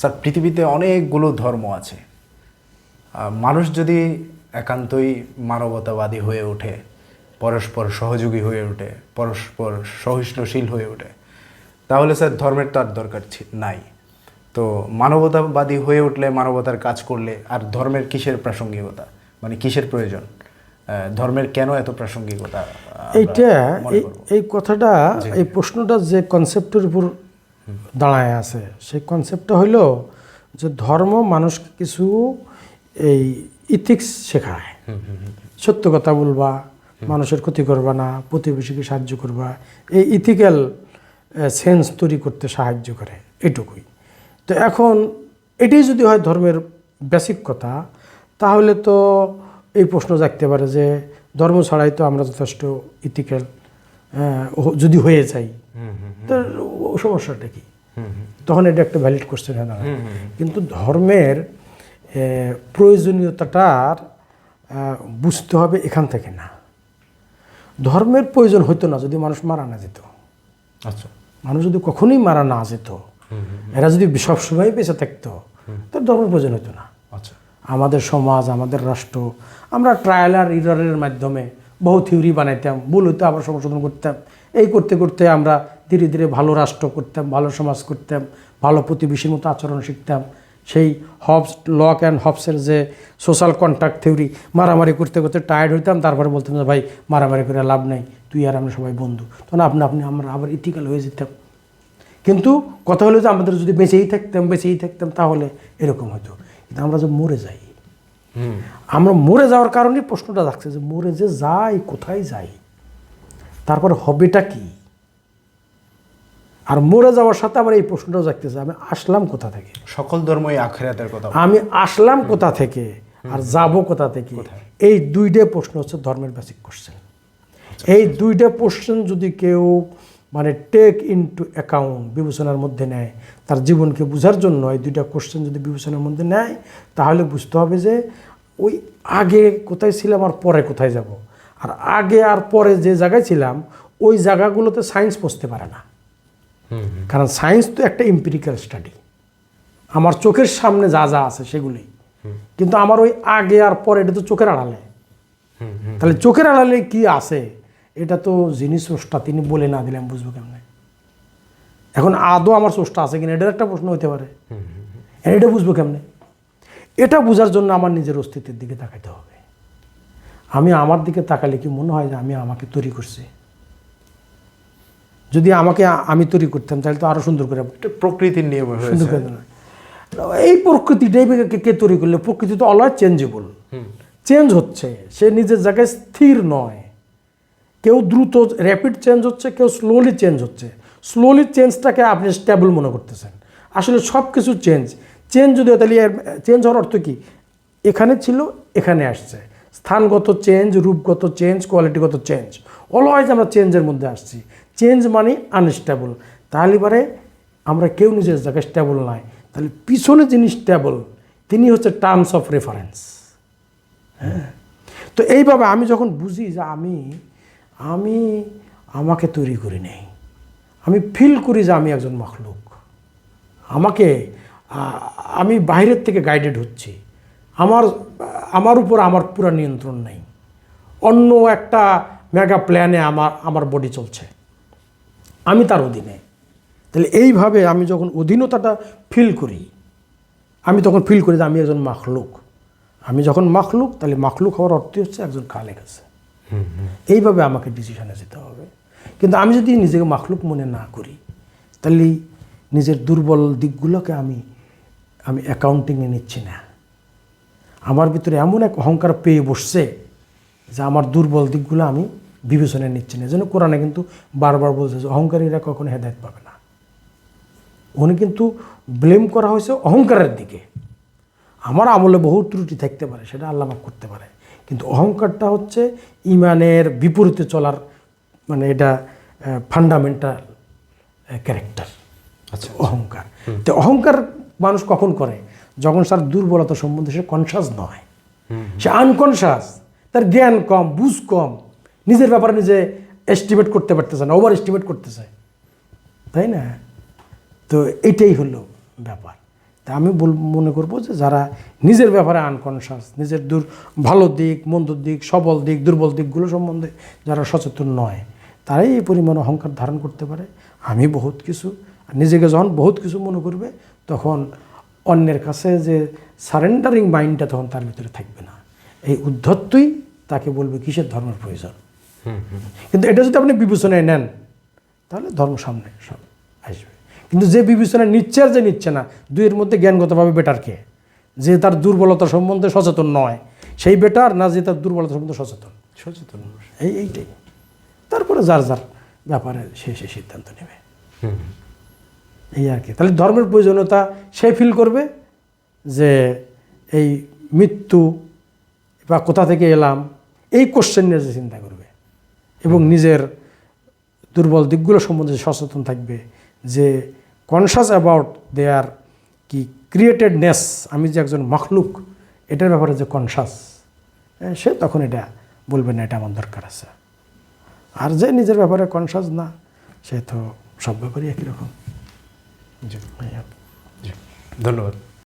Sir পৃথিবীতে অনেকগুলো ধর্ম আছে। মানুষ যদি একান্তই মানবতাবাদী হয়ে ওঠে পরস্পর সহযোগী হয়ে ওঠে পরস্পর সহিষ্ণুশীল হয়ে ওঠে তাহলে স্যার ধর্মের তার দরকার নাই। তো মানবতাবাদী হয়ে উঠলে মানবতার কাজ করলে আর ধর্মের কিসের প্রাসঙ্গিকতা? মানে কিসের প্রয়োজন? ধর্মের কেন এত প্রাসঙ্গিকতা এইটা এই এই কথাটা এই প্রশ্নটা যে কনসেপ্টের উপর দাঁড়ায় আছে। সেই কনসেপ্টটা হইল যে ধর্ম মানুষকে কিছু এই ইথিক্স শেখায়। সত্য কথা বলবা মানুষের ক্ষতি করবা না প্রতিবেশীকে সাহায্য করবা। এই ইথিক্যাল সেন্স তৈরি করতে সাহায্য করে এটুকুই। তো এখন এটাই যদি হয় ধর্মের বেসিক কথা তাহলে তো এই প্রশ্ন জাগতে পারে যে ধর্ম ছাড়াই তো আমরা যথেষ্ট ইথিক্যাল যদি হয়ে যাই। তো সমস্যাটা কি? তখন এটা একটা ভ্যালিড কোশ্চেন হয়ে দাঁড়ায়। কিন্তু ধর্মের প্রয়োজনীয়তাটার বুঝতে হবে এখান থেকে না। ধর্মের প্রয়োজন হতো না যদি মানুষ মারা না যেত। আচ্ছা। মানুষ যদি কখনোই মারা না যেত এরা যদি সবসময় বেঁচে থাকতো তার ধর্মের প্রয়োজন হতো না। আচ্ছা। আমাদের সমাজ আমাদের রাষ্ট্র আমরা ট্রায়াল আর ইরারের মাধ্যমে বহু থিওরি বানাইতাম ভুল হইতে আবার সংশোধন করতাম। এই করতে করতে আমরা ধীরে ধীরে ভালো রাষ্ট্র করতাম, ভালো সমাজ করতাম, ভালো প্রতিবেশীর মতো আচরণ শিখতাম। সেই হবস, লক অ্যান্ড হবসের যে সোশ্যাল কন্ট্যাক্ট থিওরি, মারামারি করতে করতে টায়ার্ড হইতাম, তারপরে বলতাম যে, ভাই, মারামারি করে লাভ নাই, তুই আর আমরা সবাই বন্ধু। তখন আপনি আপনি আমরা আবার ইথিক্যাল হয়ে যেতাম। কিন্তু কথা হলো যে, আমাদের যদি বেঁচেই থাকতাম বেঁচেই থাকতাম, তাহলে এরকম হতো। কিন্তু আমরা যে মরে যাই আমরা মরে যাওয়ার কারণে প্রশ্নটা থাকছে যে মরে যে যাই কোথায় যাই তারপর হবেটা কি? আর মরে যাওয়ার সাথে আবার এই প্রশ্নটাও জাগতেছে আমি আসলাম কোথা থেকে? সকল ধর্মই আখেরাতের কথা আমি আসলাম কোথা থেকে? আর যাব কোথা থেকে? এই দুইটা প্রশ্ন হচ্ছে ধর্মের বেসিক কোশ্চেন এই দুইটা কোশ্চেন যদি কেউ মানে টেক ইনটু অ্যাকাউন্ট বিবেচনার মধ্যে নেয়। তার জীবনকে বোঝার জন্য এই দুইটা কোশ্চেন যদি বিবেচনার মধ্যে নেয় তাহলে বুঝতে হবে যে ওই আগে কোথায় ছিলাম আর পরে কোথায় যাব। আর আগে আর পরে যে জায়গায় ছিলাম ওই জায়গাগুলোতে সায়েন্স পৌঁছতে পারে না। কারণ সায়েন্স তো একটা এম্পিরিক্যাল স্টাডি আমার চোখের সামনে যা যা আছে সেগুলি কিন্তু আমার ওই আগে আর পরে এটা তো চোখের আড়ালে। তাহলে চোখের আড়ালে কি আছে? এটা তো যিনি স্রষ্টা তিনি বলে না দিলে আমি বুঝব কেমনে? এখন আদৌ আমার স্রষ্টা আছে কিনা এটার একটা প্রশ্ন হতে পারে। এটা বুঝব কেমনে? এটা বোঝার জন্য আমার নিজের অস্তিত্বের দিকে তাকাইতে হবে। আমি আমার দিকে তাকালে কি মনে হয় যে আমি আমাকে তৈরি করছি? যদি আমাকে আমি তৈরি করতাম তাহলে তো আরও সুন্দর করে এটা প্রকৃতির নিয়মে সুন্দর করে এই প্রকৃতিটাই কে কে তৈরি করলে প্রকৃতি তো অলওয়েজ চেঞ্জেবল চেঞ্জ হচ্ছে। সে নিজের জায়গায় স্থির নয়। কেউ দ্রুত র্যাপিড চেঞ্জ হচ্ছে, কেউ স্লোলি চেঞ্জ হচ্ছে। স্লোলি চেঞ্জটাকে আপনি স্টেবল মনে করতেছেন। আসলে সব কিছু চেঞ্জ চেঞ্জ যদি তাহলে চেঞ্জ হওয়ার অর্থ কী? এখানে ছিল, এখানে আসছে। স্থানগত চেঞ্জ রূপগত চেঞ্জ কোয়ালিটিগত চেঞ্জ অলওয়াইজ আমরা চেঞ্জের মধ্যে আসছি। চেঞ্জ মানে আনস্টেবল তাহলে এবারে আমরা কেউ নিজের জায়গায় স্টেবল নাই। তাহলে পিছনে যিনি স্টেবল তিনি হচ্ছে টার্মস অফ রেফারেন্স হ্যাঁ? তো এইভাবে আমি যখন বুঝি যে আমি আমি আমাকে তৈরি করি নেই। আমি ফিল করি যে আমি একজন মখলুক। আমাকে আমি বাইরের থেকে গাইডেড হচ্ছি। আমার আমার উপর আমার পুরা নিয়ন্ত্রণ নেই। অন্য একটা মেগা প্ল্যানে আমার আমার বডি চলছে। আমি তার অধীনে। তাহলে এইভাবে আমি যখন অধীনতাটা ফিল করি, আমি তখন ফিল করি যে আমি একজন মাখলুক। আমি যখন মাখলুক, তাহলে মাখলুক হওয়ার অর্থ হচ্ছে একজন খালেক আছে। এইভাবে আমাকে ডিসিশনে যেতে হবে। কিন্তু আমি যদি নিজেকে মাখলুক মনে না করি, তাহলে নিজের দুর্বল দিকগুলোকে আমি আমি অ্যাকাউন্টিংয়ে নিচ্ছি না। আমার ভিতরে এমন এক অহংকার পেয়ে বসছে যে আমার দুর্বল দিকগুলো আমি বিবেচনায় নিচ্ছি না। যেন কোরআনে কিন্তু বারবার বলছে যে অহংকারীরা কখনো হেদায়ত পাবে না। উনি কিন্তু ব্লেম করা হয়েছে অহংকারের দিকে। আমার আমলে বহু ত্রুটি থাকতে পারে, সেটা আল্লাহ করতে পারে। কিন্তু অহংকারটা হচ্ছে ইমানের বিপরীতে চলার মানে এটা ফান্ডামেন্টাল ক্যারেক্টার আচ্ছা অহংকার। তো অহংকার মানুষ কখন করে? যখন তার দুর্বলতা সম্বন্ধে সে কনসাস নয়। সে আনকনসাস তার জ্ঞান কম বুঝ কম নিজের ব্যাপারে নিজে এস্টিমেট করতে পারতেছে না ওভার এস্টিমেট করতেছে। তাই না? তো এটাই হলো ব্যাপার। তা আমি বল মনে করব যে যারা নিজের ব্যাপারে আনকনশাস নিজের দূর ভালো দিক মন্দ দিক সবল দিক দুর্বল দিকগুলো সম্বন্ধে যারা সচেতন নয় তারাই এই পরিমাণ অহংকার ধারণ করতে পারে। আমি বহুত কিছু নিজেকে যখন বহুত কিছু মনে করবে তখন অন্যের কাছে যে সারেন্ডারিং মাইন্ডটা তখন তার ভিতরে থাকবে না। এই উদ্ধত্তই তাকে বলবে কিসের ধর্মের প্রয়োজন? কিন্তু এটা যদি আপনি বিবেচনায় নেন তাহলে ধর্ম সামনে সব আসবে। কিন্তু যে বিবেচনা নিচ্ছে আর যে নিচ্ছে না দুইয়ের মধ্যে জ্ঞানগতভাবে বেটার কে? যে তার দুর্বলতা সম্বন্ধে সচেতন নয় সেই বেটার না যে তার দুর্বলতা সম্বন্ধে সচেতন? সচেতন। এই এইটাই। তারপরে যার যার ব্যাপারে সে সে সিদ্ধান্ত নেবে। এই আর কি। তাহলে ধর্মের প্রয়োজনীয়তা সে ফিল করবে যে এই মৃত্যু বা কোথা থেকে এলাম এই কোশ্চেন নিয়ে যে চিন্তা করবে এবং নিজের দুর্বল দিকগুলো সম্বন্ধে সচেতন থাকবে যে কনসাস অ্যাবাউট দেয়ার কি ক্রিয়েটেডনেস আমি যে একজন মখলুক, এটার ব্যাপারে যে কনসাস সে তখন এটা বলবে না, এটা আমার দরকার আছে। আর যে নিজের ব্যাপারে কনসাস না, সে তো সব ব্যাপারই একই রকম। জি, ধন্যবাদ।